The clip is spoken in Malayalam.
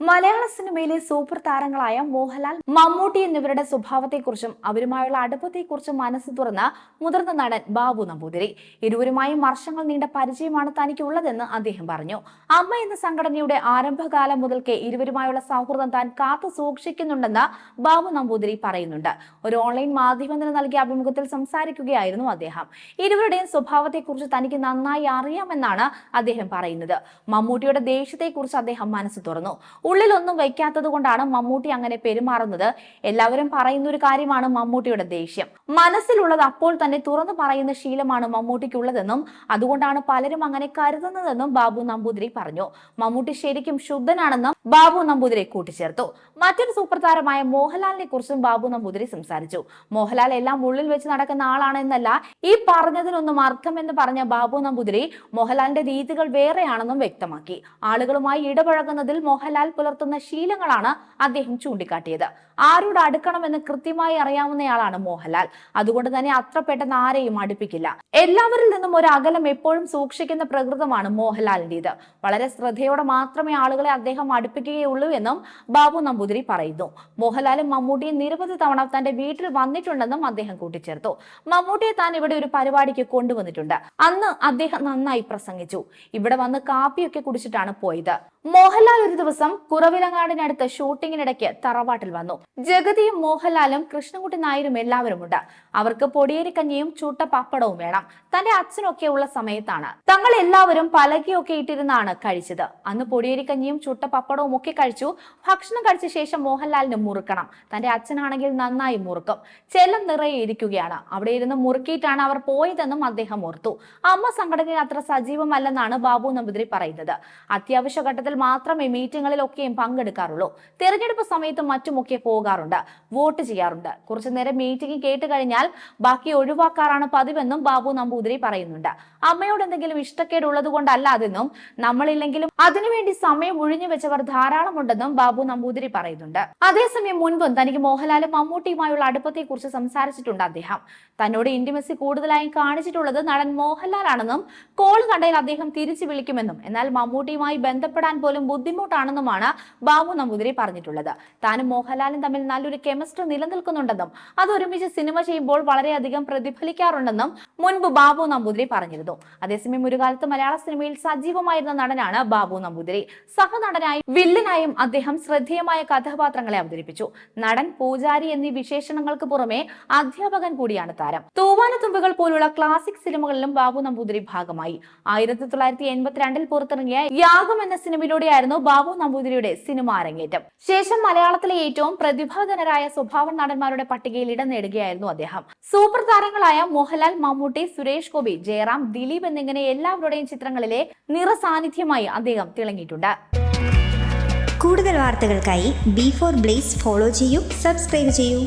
മലയാള സിനിമയിലെ സൂപ്പർ താരങ്ങളായ മോഹൻലാൽ മമ്മൂട്ടി എന്നിവരുടെ സ്വഭാവത്തെക്കുറിച്ചും അവരുമായുള്ള അടുപ്പത്തെക്കുറിച്ചും മനസ്സ് തുറന്ന മുതിർന്ന നടൻ ബാബു നമ്പൂതിരി. ഇരുവരുമായും വർഷങ്ങൾ നീണ്ട പരിചയമാണ് തനിക്കുള്ളതെന്ന് അദ്ദേഹം പറഞ്ഞു. അമ്മ എന്ന സംഘടനയുടെ ആരംഭകാലം മുതൽക്കേ ഇരുവരുമായുള്ള സൗഹൃദം താൻ കാത്തു സൂക്ഷിക്കുന്നുണ്ടെന്ന് ബാബു നമ്പൂതിരി പറയുന്നുണ്ട്. ഒരു ഓൺലൈൻ മാധ്യമത്തിന് നൽകിയ അഭിമുഖത്തിൽ സംസാരിക്കുകയായിരുന്നു അദ്ദേഹം. ഇരുവരുടെയും സ്വഭാവത്തെക്കുറിച്ച് തനിക്ക് നന്നായി അറിയാമെന്നാണ് അദ്ദേഹം പറയുന്നത്. മമ്മൂട്ടിയുടെ ദേഷ്യത്തെക്കുറിച്ച് അദ്ദേഹം മനസ്സ് തുറന്നു. ഉള്ളിലൊന്നും വയ്ക്കാത്തത് കൊണ്ടാണ് മമ്മൂട്ടി അങ്ങനെ പെരുമാറുന്നത്. എല്ലാവരും പറയുന്ന ഒരു കാര്യമാണ് മമ്മൂട്ടിയുടെ ദേഷ്യം. മനസ്സിലുള്ളത് അപ്പോൾ തന്നെ തുറന്നു പറയുന്ന ശീലമാണ് മമ്മൂട്ടിക്കുള്ളതെന്നും അതുകൊണ്ടാണ് പലരും അങ്ങനെ കരുതുന്നതെന്നും ബാബു നമ്പൂതിരി പറഞ്ഞു. മമ്മൂട്ടി ശരിക്കും ശുദ്ധനാണെന്നും ബാബു നമ്പൂതിരി കൂട്ടിച്ചേർത്തു. മറ്റൊരു സൂപ്പർ താരമായ മോഹൻലാലിനെ കുറിച്ചും ബാബു നമ്പൂതിരി സംസാരിച്ചു. മോഹൻലാൽ എല്ലാം ഉള്ളിൽ വെച്ച് നടക്കുന്ന ആളാണെന്നല്ല ഈ പറഞ്ഞതിനൊന്നും അർത്ഥമെന്ന് പറഞ്ഞ ബാബു നമ്പൂതിരി മോഹൻലാലിന്റെ രീതികൾ വേറെയാണെന്നും വ്യക്തമാക്കി. ആളുകളുമായി ഇടപഴകുന്നതിൽ മോഹൻലാൽ പുലർത്തുന്ന ശീലങ്ങളാണ് അദ്ദേഹം ചൂണ്ടിക്കാട്ടിയത്. ആരോട് അടുക്കണമെന്ന് കൃത്യമായി അറിയാവുന്നയാളാണ് മോഹൻലാൽ. അതുകൊണ്ട് തന്നെ അത്ര പെട്ടെന്ന് ആരെയും അടുപ്പിക്കില്ല. എല്ലാവരിൽ നിന്നും ഒരു അകലം എപ്പോഴും സൂക്ഷിക്കുന്ന പ്രകൃതമാണ് മോഹൻലാലിന്റെത്. വളരെ ശ്രദ്ധയോടെ മാത്രമേ ആളുകളെ അദ്ദേഹം അടുപ്പിക്കുകയുള്ളൂ എന്നും ബാബു നമ്പൂതിരി പറയുന്നു. മോഹൻലാലും മമ്മൂട്ടിയും നിരവധി തവണ തന്റെ വീട്ടിൽ വന്നിട്ടുണ്ടെന്നും അദ്ദേഹം കൂട്ടിച്ചേർത്തു. മമ്മൂട്ടിയെ താൻ ഇവിടെ ഒരു പരിപാടിക്ക് കൊണ്ടുവന്നിട്ടുണ്ട്. അന്ന് അദ്ദേഹം നന്നായി പ്രസംഗിച്ചു. ഇവിടെ വന്ന് കാപ്പിയൊക്കെ കുടിച്ചിട്ടാണ് പോയത്. മോഹൻലാൽ ഒരു ദിവസം കുറവിലങ്ങാടിനടുത്ത് ഷൂട്ടിങ്ങിനിടയ്ക്ക് തറവാട്ടിൽ വന്നു. ജഗതിയും മോഹൻലാലും കൃഷ്ണൻകുട്ടി നായരും എല്ലാവരും ഉണ്ട് അവർക്ക് പൊടിയേരിക്കഞ്ഞിയും ചൂട്ട പപ്പടവും വേണം. തന്റെ അച്ഛനൊക്കെ ഉള്ള സമയത്താണ്. തങ്ങൾ എല്ലാവരും പലകയൊക്കെ ഇട്ടിരുന്നാണ് കഴിച്ചത്. അന്ന് പൊടിയേരിക്കഞ്ഞിയും ചുട്ട പപ്പടവും ഒക്കെ കഴിച്ചു. ഭക്ഷണം കഴിച്ച ശേഷം മോഹൻലാലിന് മുറുക്കണം. തന്റെ അച്ഛനാണെങ്കിൽ നന്നായി മുറുക്കും. ചെല്ലം നിറയെ ഇരിക്കുകയാണ്. അവിടെ ഇരുന്ന് മുറുക്കിയിട്ടാണ് അവർ പോയതെന്നും അദ്ദേഹം ഓർത്തു. അമ്മ സംഘടന അത്ര സജീവമല്ലെന്നാണ് ബാബു നമ്പൂതിരി പറയുന്നത്. അത്യാവശ്യ ഘട്ടത്തിൽ മാത്രമേ മീറ്റിങ്ങുകളിലൊക്കെയും പങ്കെടുക്കാറുള്ളൂ. തെരഞ്ഞെടുപ്പ് സമയത്തും മറ്റുമൊക്കെ പോകാറുണ്ട്. വോട്ട് ചെയ്യാറുണ്ട്. കുറച്ചു നേരം മീറ്റിംഗ് കേട്ട് കഴിഞ്ഞാൽ ബാക്കി ഒഴിവാക്കാറാണ് പതിവെന്നും ബാബു നമ്പൂതിരി പറയുന്നുണ്ട്. അമ്മയോട് എന്തെങ്കിലും ഇഷ്ടക്കേട് കൊണ്ടല്ല അതെന്നും നമ്മളില്ലെങ്കിലും അതിനുവേണ്ടി സമയം ഒഴിഞ്ഞു വെച്ചവർ ധാരാളമുണ്ടെന്നും ബാബു നമ്പൂതിരി പറയുന്നുണ്ട്. അതേസമയം മുൻപും തനിക്ക് മോഹൻലാലും മമ്മൂട്ടിയുമായുള്ള അടുപ്പത്തെക്കുറിച്ച് സംസാരിച്ചിട്ടുണ്ട് അദ്ദേഹം. തന്നോട് ഇന്റിമസി കൂടുതലായും കാണിച്ചിട്ടുള്ളത് നടൻ മോഹൻലാലാണെന്നും കോൾ കണ്ടയിൽ അദ്ദേഹം തിരിച്ചു വിളിക്കുമെന്നും എന്നാൽ മമ്മൂട്ടിയുമായി ബന്ധപ്പെടാൻ പോലും ബുദ്ധിമുട്ടാണെന്നുമാണ് ബാബു നമ്പൂതിരി പറഞ്ഞിട്ടുള്ളത്. താനും മോഹൻലാലും തമ്മിൽ നല്ലൊരു കെമിസ്ട്രി നിലനിൽക്കുന്നുണ്ടെന്നും അത് ഒരുമിച്ച് സിനിമ ചെയ്യുമ്പോൾ വളരെയധികം പ്രതിഫലിക്കാറുണ്ടെന്നും മുൻപ് ബാബു നമ്പൂതിരി പറഞ്ഞിരുന്നു. അതേസമയം ഒരു കാലത്ത് മലയാള സിനിമയിൽ സജീവമായിരുന്ന നടനാണ് ബാബു നമ്പൂതിരി. സഹനടനായും വില്ലനായും അദ്ദേഹം ശ്രദ്ധേയമായ കഥാപാത്രങ്ങളെ അവതരിപ്പിച്ചു. നടൻ പൂജാരി എന്നീ വിശേഷണങ്ങൾക്ക് പുറമെ അധ്യാപകൻ കൂടിയാണ് താരം. തൂവാനത്തുമ്പുകൾ പോലുള്ള ക്ലാസിക് സിനിമകളിലും ബാബു നമ്പൂതിരി ഭാഗമായി. ആയിരത്തി തൊള്ളായിരത്തി എൺപത്തിരണ്ടിൽ പുറത്തിറങ്ങിയ യാഗം എന്ന സിനിമയിലൂടെയായിരുന്നു ബാബു നമ്പൂതിരിയുടെ സിനിമ അരങ്ങേറ്റം. ശേഷം മലയാളത്തിലെ ഏറ്റവും പ്രതിഭാധനരായ സ്വഭാവ നടന്മാരുടെ പട്ടികയിൽ ഇടം നേടുകയായിരുന്നു അദ്ദേഹം. സൂപ്പർ താരങ്ങളായ മോഹൻലാൽ മമ്മൂട്ടി സുരേഷ് ഗോപി ജയറാം ദിലീപ് എന്നിങ്ങനെ എല്ലാവരുടെയും ചിത്രങ്ങളിലെ നിറസാന്നിധ്യമായി അദ്ദേഹം തിളങ്ങിയിട്ടുണ്ട്. കൂടുതൽ വാർത്തകൾക്കായി ബി ഫോർ ബ്ലേസ് ഫോളോ ചെയ്യൂ സബ്സ്ക്രൈബ് ചെയ്യൂ.